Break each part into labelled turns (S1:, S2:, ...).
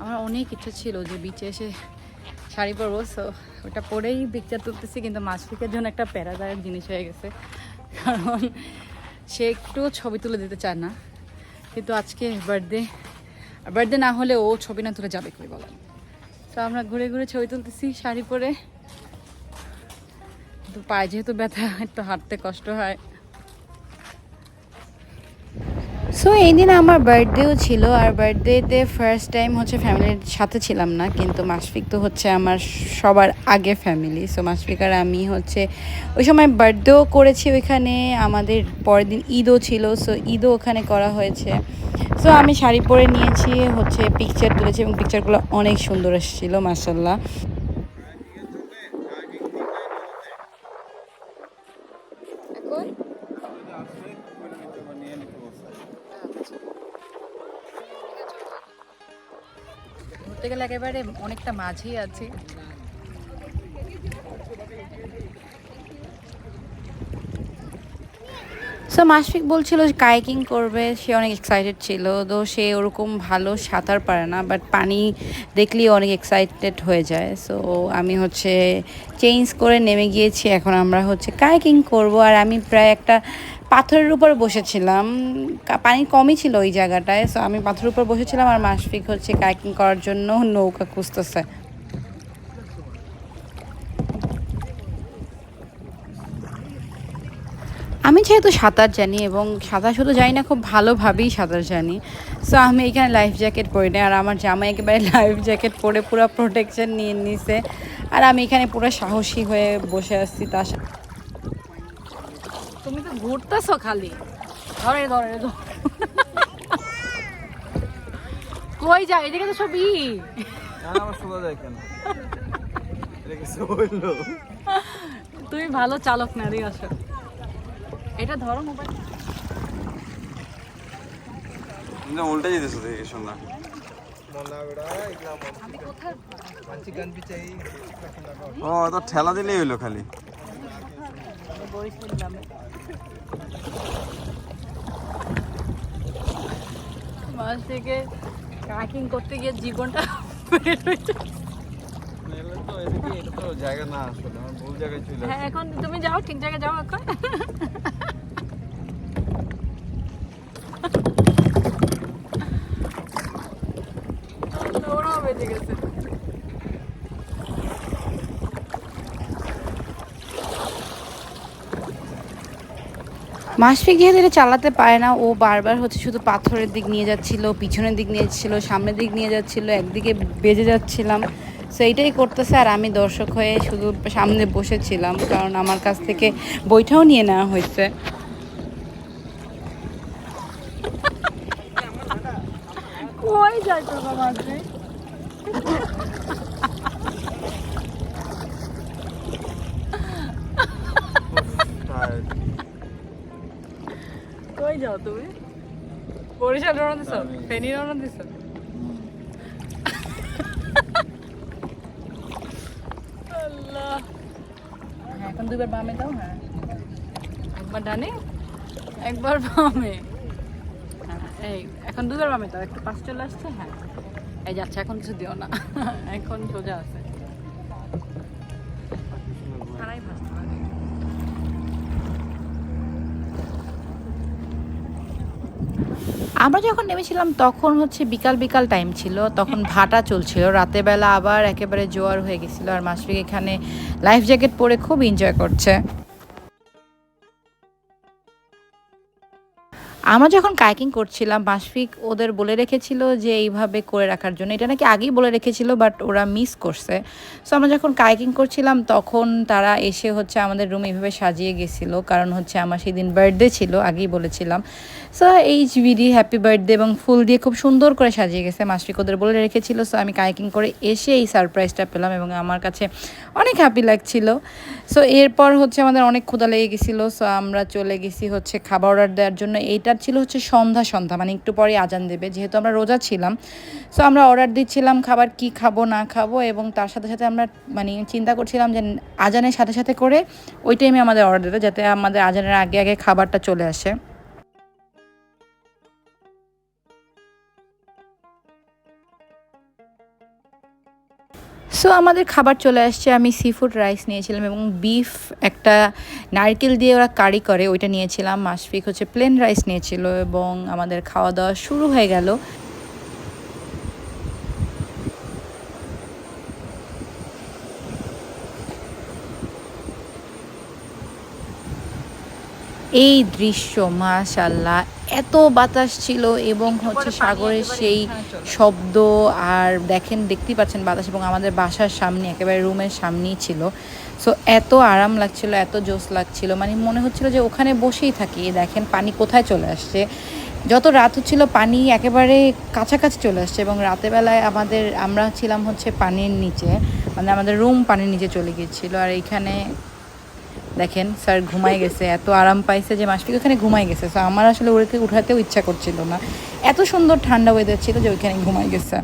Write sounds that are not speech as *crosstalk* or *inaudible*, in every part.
S1: আমার অনেক ইচ্ছা ছিল যে বিচে এসে শাড়ি পরবো সো ওটা পরেই পিকচার তুলতেছি, কিন্তু মাছফিকের জন্য একটা প্যারাদায়ক জিনিস হয়ে গেছে। কারণ সে একটু ছবি তুলে দিতে চায় না। কিন্তু আজকে বার্থডে বার্থডে না হলে ও ছবি না তুলে যাবে কই বলেন? তো আমরা ঘুরে ঘুরে ছবি তুলতেছি, শাড়ি পরে। তো পায়ে যেহেতু ব্যথা, একটু হাঁটতে কষ্ট হয়। সো এই দিন আমার বার্থডেও ছিল আর বার্থডেতে ফার্স্ট টাইম হচ্ছে ফ্যামিলির সাথে ছিলাম না, কিন্তু মাসফিক তো হচ্ছে আমার সবার আগে ফ্যামিলি সো মাসফিক আর আমি হচ্ছে ওই সময় বার্থডেও করেছি ওইখানে, আমাদের পরের দিন ঈদও ছিল সো ঈদও ওখানে করা হয়েছে। সো আমি শাড়ি পরে নিয়েছি, হচ্ছে পিকচার তুলেছি এবং পিকচারগুলো অনেক সুন্দর এসেছিল মাসাল্লাহ ঘুরতে গেলে একেবারে অনেকটা মাঝেই আছে। সো মাসফিক বলছিল কাইকিং করবে, সে অনেক এক্সাইটেড ছিল, তো সে ওরকম ভালো সাঁতার পারে না বাট পানি দেখলেই অনেক এক্সাইটেড হয়ে যায়। সো আমি হচ্ছে চেঞ্জ করে নেমে গিয়েছি, এখন আমরা হচ্ছে কাইকিং করব, আর আমি প্রায় একটা পাথরের উপর বসেছিলাম। পানি কমই ছিল ওই জায়গাটায় সো আমি পাথরের উপর বসেছিলাম আর মাসফিক হচ্ছে কাইকিং করার জন্য নৌকা খুঁজতেছে। আমি যেহেতু সাঁতার জানি এবং সাঁতার শুধু জানি না, খুব ভালোভাবেই সাঁতার জানি। সো আমি এখানে লাইফ জ্যাকেট পরি না আর আমার জামা একেবারে *laughs* লাইফ জ্যাকেট পরে পুরো প্রোটেকশন নিয়ে নিছে। আর আমি এখানে পুরো সাহসী হয়ে বসে আসছি তার তুমি তো ঘুরতেছো খালি। ধরে ধরে ধরে। কই যায় এদিকে তো সবই তুমি ভালো চালক না এদিকে আসো এটা ধরো মোবাইল।
S2: তুমি উল্টে যেতেছো দেখে শোনা।
S1: আমি
S2: ও তো ঠেলা দিলেই হইল খালি।
S1: বরিশাল গ্রামে মাস থেকে কাকিং করতে গিয়ে জীবনটা
S2: জায়গা না আসলে ভুল জায়গায় চলে
S1: হ্যাঁ এখন তুমি যাও ঠিক জায়গায় যাও এখন ওরাও বেঁচে গেছে মাসফিক যেহেতু এটা চালাতে পারে না। ও বারবার হচ্ছে শুধু পাথরের দিক নিয়ে যাচ্ছিল, পিছনের দিক নিয়ে যাচ্ছিল, সামনের দিক নিয়ে যাচ্ছিল, একদিকে বেজে যাচ্ছিলাম। সো এইটাই করতেছে আর আমি দর্শক হয়ে শুধু সামনে বসেছিলাম, কারণ আমার কাছ থেকে বইটাও নিয়ে নেওয়া হয়েছে। কই যায় তোর বাবা যাও তুমি। বরিশাল রওনা দিছো? ফেনী রওনা দিছো? আল্লাহ। হ্যাঁ, এখন দুইবার বামে দাও হ্যাঁ। একবার ডানে একবার বামে। হ্যাঁ, এই এখন দুবার বামে দাও একটু পাশ চলে আসছে হ্যাঁ। এই যাচ্ছে এখন কিছু দিও না। *laughs* এখন সোজা আছে। খারাই ভাসতে আমরা যখন নেমেছিলাম, তখন হচ্ছে বিকাল বিকাল টাইম ছিল। তখন ভাটা চলছিল। রাতের বেলা আবার একেবারে জোয়ার হয়ে গেছিল। আর মাসফিক এখানে লাইফ জ্যাকেট পরে খুব এনজয় করছে। আমরা যখন কাইকিং করছিলাম মাসফিক ওদের বলে রেখেছিল যে এইভাবে করে রাখার জন্য। এটা নাকি আগেই বলে রেখেছিল বাট ওরা মিস করছে। সো আমরা যখন কাইকিং করছিলাম, তখন তারা এসে হচ্ছে আমাদের রুম এইভাবে সাজিয়ে গেছিল। কারণ হচ্ছে আমার সেই দিন বার্থডে ছিল, আগেই বলেছিলাম। So H BD happy birthday এবং ফুল দিয়ে খুব সুন্দর করে সাজিয়ে গেছে মাসফিক ওদের বলে রেখেছিল। সো আমি কাইকিং করে এসে এই সারপ্রাইজটা পেলাম এবং আমার কাছে অনেক হ্যাপি লাগছিল। সো এরপর হচ্ছে আমাদের অনেক ক্ষুদা লেগে গেছিল। সো আমরা চলে গেছি হচ্ছে খাবার অর্ডার দেওয়ার জন্য। এইটার ছিল হচ্ছে সন্ধ্যা সন্ধ্যা মানে একটু পরে আজান দেবে, যেহেতু আমরা রোজা ছিলাম। সো আমরা অর্ডার দিচ্ছিলাম খাবার কি খাব, না খাব, এবং তার সাথে সাথে আমরা মানে চিন্তা করছিলাম যে আজানের সাথে সাথে করে ওই টাইমে আমাদের অর্ডার দেবে, যাতে আমাদের আজানের আগে আগে খাবারটা চলে আসে। সো আমাদের খাবার চলে আসছে। আমি সি ফুড রাইস নিয়েছিলাম এবং বিফ একটা নারকেল দিয়ে ওরা কারি করে, ওইটা নিয়েছিলাম। মাসফিক হচ্ছে প্লেন রাইস নিয়েছিল এবং আমাদের খাওয়া দাওয়া শুরু হয়ে গেল। এই দৃশ্য মাশাল্লাহ এত বাতাস ছিল এবং হচ্ছে সাগরের সেই শব্দ আর দেখেন দেখতেই পাচ্ছেন বাতাস এবং আমাদের বাসার সামনে একেবারে রুমের সামনেই ছিল। সো এত আরাম লাগছিল এত জোস লাগছিল মানে মনে হচ্ছিল যে ওখানে বসেই থাকি। দেখেন পানি কোথায় চলে আসছে? যত রাত হচ্ছিল পানি একেবারে কাছাকাছি চলে আসছে এবং রাতের বেলায় আমাদের আমরা ছিলাম হচ্ছে পানির নিচে মানে আমাদের রুম পানির নিচে চলে গিয়েছিল। আর এইখানে দেখেন, স্যার ঘুমাই গেছে, এত আরাম পাইছে যে মাসফিক ওখানে ঘুমাই গেছে। সো আমার আসলে ওকে উঠাতেও ইচ্ছা করছিল না। এত সুন্দর ঠান্ডা ওয়েদার ছিল যে ওইখানে ঘুমাই গেছে।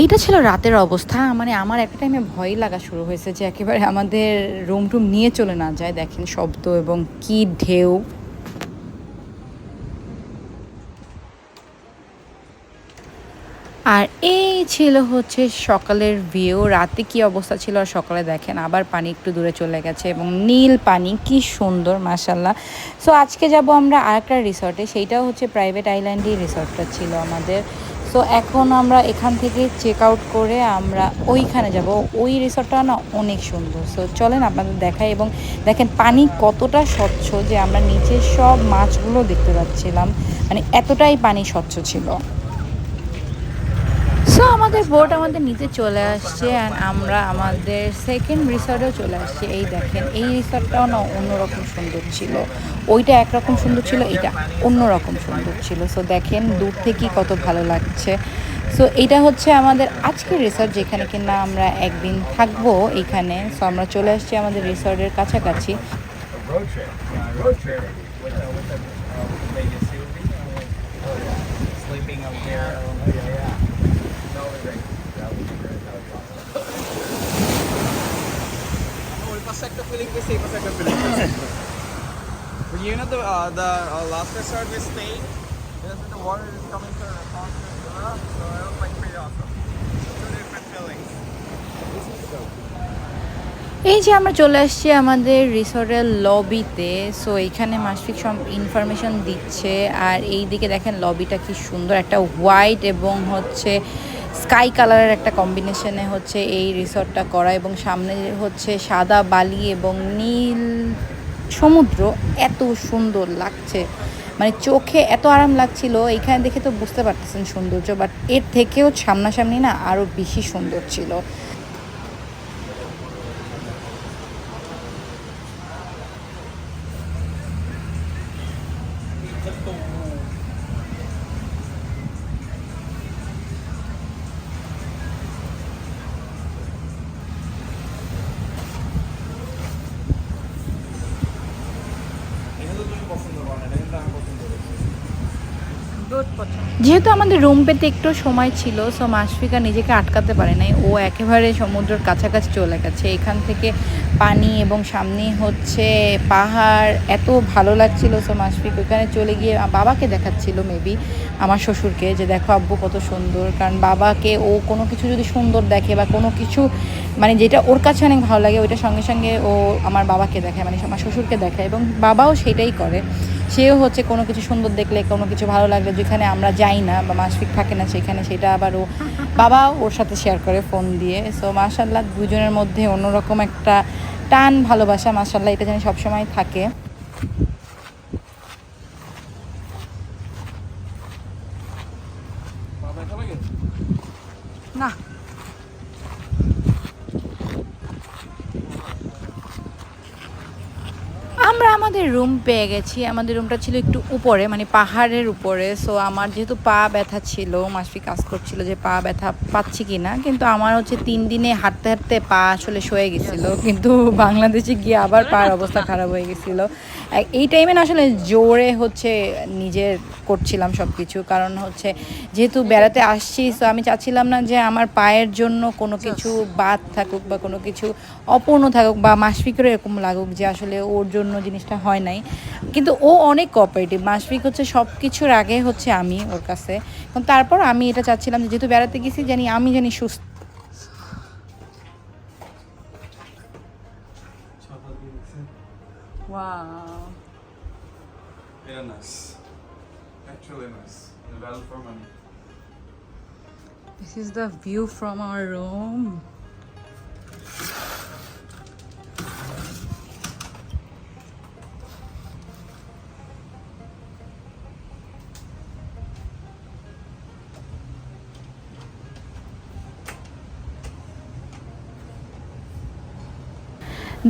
S1: এইটা ছিল রাতের অবস্থা। মানে আমার একটা টাইমে ভয় লাগা শুরু হয়েছে যে একেবারে আমাদের রুম টুম নিয়ে চলে না যায়। দেখেন শব্দ এবং কি ঢেউ। আর এই ছিল হচ্ছে সকালের ভিউ রাতে কি অবস্থা ছিল আর সকালে দেখেন, আবার পানি একটু দূরে চলে গেছে এবং নীল পানি, কি সুন্দর মাসাল্লাহ সো আজকে যাব আমরা আরেকটা রিসর্টে সেইটাও হচ্ছে প্রাইভেট আইল্যান্ডই রিসর্টটা ছিল আমাদের। সো এখন আমরা এখান থেকে চেক আউট করে আমরা ওইখানে যাব। ওই রিসর্টটা না অনেক সুন্দর। সো চলেন আপনাদের দেখাই এবং দেখেন পানি কতটা স্বচ্ছ যে আমরা নিচে সব মাছগুলো দেখতে পাচ্ছিলাম। মানে এতটাই পানি স্বচ্ছ ছিল। সো আমাদের বোট আমাদের নিচে চলে আসছে অ্যান্ড আমরা আমাদের সেকেন্ড রিসর্টেও চলে আসছি এই দেখেন এই রিসর্টটাও না অন্যরকম সুন্দর ছিল ওইটা একরকম সুন্দর ছিল এটা অন্যরকম সুন্দর ছিল সো দেখেন দূর থেকেই কত ভালো লাগছে সো এটা হচ্ছে আমাদের আজকের রিসর্ট যেখানে কিনা আমরা একদিন থাকব এখানে সো আমরা চলে আসছি আমাদের রিসর্টের কাছাকাছি
S2: road trip. Yeah, Oh, pasek the feeling ko say pasek the feeling. But you know the uh, the uh, last resort we stayed, yes, the water is coming to the uh, so it was like pretty awesome. Two different feelings. This is so cool.
S1: এই যে আমরা চলে আসছি আমাদের রিসর্টের লবিতে so এখানে মাসফিক সব information দিচ্ছে আর এই দিকে দেখেন লবিটা কি সুন্দর একটা হোয়াইট এবং হচ্ছে স্কাই কালারের একটা কম্বিনেশনে হচ্ছে এই রিসর্টটা করা এবং সামনে হচ্ছে সাদা বালি এবং নীল সমুদ্র। এত সুন্দর লাগছে। মানে চোখে এত আরাম লাগছিল, এইখানে দেখে তো বুঝতে পারতেছেন সৌন্দর্য বাট এর থেকেও সামনাসামনি না আরও বেশি সুন্দর ছিল। যেহেতু আমাদের রুম পেতে একটু সময় ছিল সো মাসফিকা নিজেকে আটকাতে পারে নাই। ও একেবারে সমুদ্রের কাছাকাছি চলে গেছে। এখান থেকে পানি এবং সামনে হচ্ছে পাহাড়। এত ভালো লাগছিল সো মাসফিক ওখানে চলে গিয়ে বাবাকে দেখাচ্ছিল মেবি আমার শ্বশুরকে যে, দেখো আব্বু কত সুন্দর। কারণ বাবাকে ও কোনো কিছু যদি সুন্দর দেখে বা কোনো কিছু মানে যেটা ওর কাছে অনেক ভালো লাগে, ওইটা সঙ্গে সঙ্গে ও আমার বাবাকে দেখায় মানে আমার শ্বশুরকে দেখায় এবং বাবাও সেটাই করে। সেও হচ্ছে কোনো কিছু সুন্দর দেখলে কোনো কিছু ভালো লাগলে যেখানে আমরা যাই না বা মাসফিক থাকে না সেখানে সেটা আবার ও *laughs* বাবা ওর সাথে শেয়ার করে ফোন দিয়ে। সো মাসাল্লাহ দুজনের মধ্যে অন্যরকম একটা টান ভালোবাসা মাসাল্লাহ এটা যেন সবসময় থাকে
S2: বাবা এটা লাগে
S1: না আমরা আমাদের রুম পেয়ে গেছি। আমাদের রুমটা ছিল একটু উপরে মানে পাহাড়ের উপরে। সো আমার যেহেতু পা ব্যথা ছিল মাসফি কাজ করছিল যে পা ব্যথা পাচ্ছি কি না কিন্তু আমার হচ্ছে তিন দিনে হাঁটতে হাঁটতে পা আসলে সয়ে গেছিল। কিন্তু বাংলাদেশে গিয়ে আবার পার অবস্থা খারাপ হয়ে গেছিল। এই টাইমে না আসলে জোরে হচ্ছে নিজের করছিলাম সব কিছু কারণ হচ্ছে যেহেতু বেড়াতে আসছি তো আমি চাচ্ছিলাম না যে আমার পায়ের জন্য কোনো কিছু বাদ থাকুক বা কোনো কিছু অপূর্ণ থাকুক বা মাসফিকেরও এরকম লাগুক যে আসলে ওর জন্য জিনিসটা হয় নাই। কিন্তু ও অনেক কোঅপারেটিভ মাসফিক হচ্ছে সব কিছুর আগে হচ্ছে আমি ওর কাছে। কিন্তু তারপর আমি এটা চাচ্ছিলাম যে যেহেতু বেড়াতে গেছি জানি আমি জানি সুস্থ। Wow.
S2: Yeah, nice. Actually nice. Value for money.
S1: This is the view from our room.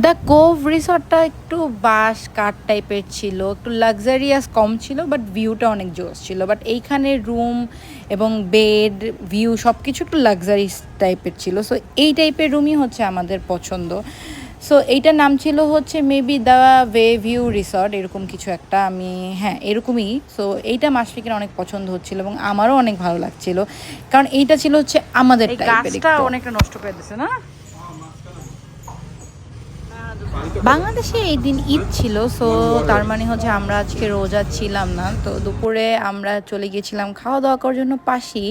S1: The Cove রিসর্টটা একটু বাঁশ কাঠ টাইপের ছিল একটু লাক্সারিয়াস কম ছিল বাট ভিউটা অনেক জোস ছিল। বাট এইখানে রুম এবং বেড ভিউ সব কিছু একটু লাক্সারিস টাইপের ছিল। সো এই টাইপের রুমই হচ্ছে আমাদের পছন্দ। সো এইটার নাম ছিল হচ্ছে maybe the way view resort এরকম কিছু একটা আমি হ্যাঁ এরকমই। সো এইটা মাসফিকের অনেক পছন্দ হচ্ছিল এবং আমারও অনেক ভালো লাগছিল। কারণ এইটা ছিল হচ্ছে আমাদের টাইপের
S3: অনেকটা নষ্ট করে দিছে না?
S1: বাংলাদেশে এই দিন ঈদ ছিল সো তার মানে হচ্ছে আমরা আজকে রোজা ছিলাম না। তো দুপুরে আমরা চলে গিয়েছিলাম খাওয়া দাওয়া করার জন্য পাশি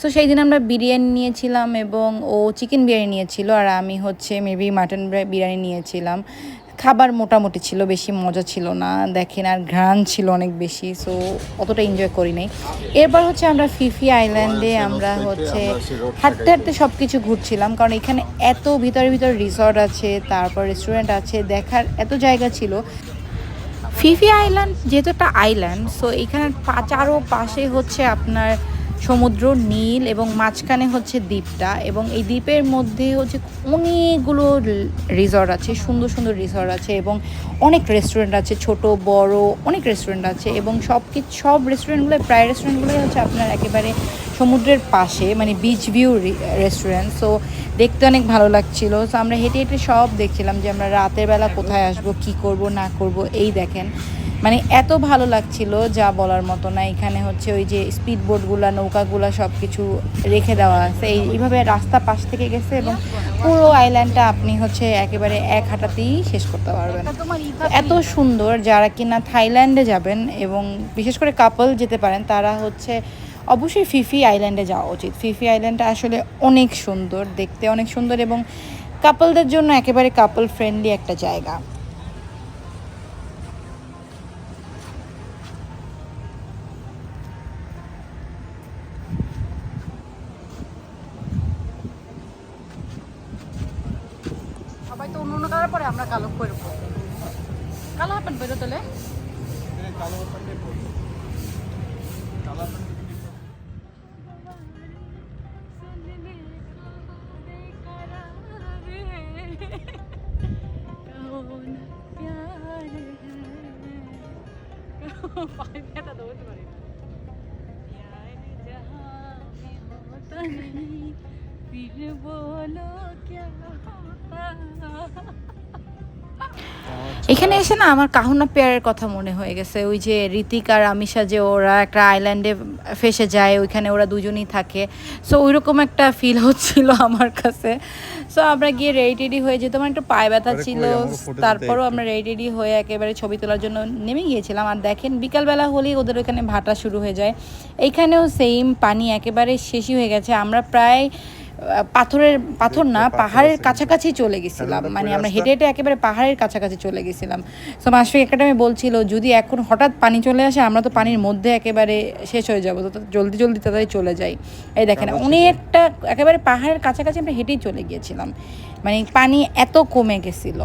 S1: সো সেই দিন আমরা বিরিয়ানি নিয়েছিলাম এবং ও চিকেন বিরিয়ানি নিয়েছিল, আর আমি হচ্ছে মেবি মাটন বিরিয়ানি নিয়েছিলাম। খাবার মোটামুটি ছিল, বেশি মজা ছিল না। দেখেন, আর ঘ্রাণ ছিল অনেক বেশি সো অতটা এনজয় করি নাই। এরপর হচ্ছে আমরা ফিফি আইল্যান্ডে আমরা হচ্ছে হাঁটতে হাঁটতে সব কিছু ঘুরছিলাম, কারণ এখানে এত ভিতরে ভিতরে রিসর্ট আছে, তারপর রেস্টুরেন্ট আছে, দেখার এত জায়গা ছিল। ফিফি আইল্যান্ড যেহেতু একটা আইল্যান্ড সো এখানে চারো পাশে হচ্ছে আপনার সমুদ্র নীল এবং মাঝখানে হচ্ছে দ্বীপটা এবং এই দ্বীপের মধ্যে হচ্ছে অনেকগুলো রিসর্ট আছে সুন্দর সুন্দর রিসর্ট আছে এবং অনেক রেস্টুরেন্ট আছে ছোট বড় অনেক রেস্টুরেন্ট আছে এবং সব কিছু সব রেস্টুরেন্টগুলো প্রায় রেস্টুরেন্টগুলোই হচ্ছে আপনার একেবারে সমুদ্রের পাশে মানে বিচ ভিউ রেস্টুরেন্ট সো দেখতে অনেক ভালো লাগছিল। সো আমরা হেঁটে হেঁটে সব দেখছিলাম যে আমরা রাতের বেলা কোথায় আসব কি করব না করব এই দেখেন। মানে এত ভালো লাগছিল যা বলার মতো না। এখানে হচ্ছে ওই যে স্পিড বোটগুলো নৌকাগুলো সব কিছু রেখে দেওয়া আছে। এই এইভাবে রাস্তা পাশ থেকে গেছে এবং পুরো আইল্যান্ডটা আপনি হচ্ছে একেবারে এক হাঁটাতেই শেষ করতে পারবেন। এত সুন্দর যারা কিনা থাইল্যান্ডে যাবেন এবং বিশেষ করে কাপল যেতে পারেন, তারা হচ্ছে অবশ্যই ফিফি আইল্যান্ডে যাওয়া উচিত। ফিফি আইল্যান্ডটা আসলে অনেক সুন্দর, দেখতে অনেক সুন্দর এবং কাপলদের জন্য একেবারে কাপল ফ্রেন্ডলি একটা জায়গা।
S3: পরে আমরা কালো করব। কালো হাফেন বেরো তাহলে?
S2: কালো প্যান্টে পরি কালো প্যান্টে
S1: এখানে এসে না আমার কাহুনা পেয়ারের কথা মনে হয়ে গেছে। ওই যে ঋতিক আর আমিষা যে ওরা একটা আইল্যান্ডে ফেসে যায় ওইখানে ওরা দুজনই থাকে। সো ওইরকম একটা ফিল হচ্ছিল আমার কাছে। সো আমরা গিয়ে রেডি টেডি হয়ে যেতাম আমার একটু পায়ে ব্যথা ছিল তারপরও আমরা রেডি টেডি হয়ে একেবারে ছবি তোলার জন্য নেমে গিয়েছিলাম। আর দেখেন বিকালবেলা হলেই ওদের ওখানে ভাটা শুরু হয়ে যায়। এইখানেও সেম পানি একেবারে শেষই হয়ে গেছে। আমরা প্রায় পাথরের পাথর না পাহাড়ের কাছাকাছি চলে গেছিলাম। মানে আমরা হেঁটে হেঁটে একেবারে পাহাড়ের কাছাকাছি চলে গেছিলাম। তো মাসফিক একটা টাইমে বলছিল যদি এখন হঠাৎ পানি চলে আসে আমরা তো পানির মধ্যে একেবারে শেষ হয়ে যাব। তো জলদি জলদি তাড়াতাড়ি চলে যাই। এই দেখেন
S2: আমরা
S1: অনেকটা একেবারে পাহাড়ের কাছাকাছি আমরা হেঁটেই চলে গিয়েছিলাম। মানে পানি এত কমে গেছিল।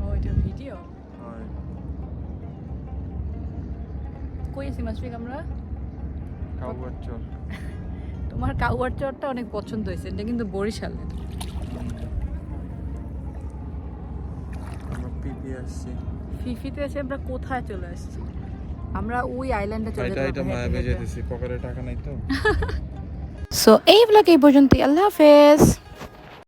S3: ও এটা ভিডিও
S2: হয়
S3: কই আছি মাসফিক আমরা
S2: কাউয়ার চর
S3: তোমার কাউয়ার চরটা অনেক পছন্দ হয়েছে এটা কিন্তু বরিশালের
S2: আমরা পিপি আসছি
S3: ফিফিতে এসে আমরা কোথায় চলে আসছি আমরা ওই আইল্যান্ডে চলে
S2: পকেটে টাকা নাই তো
S1: সো এই ব্লগ এই পর্যন্তই আল্লাহ হাফেজ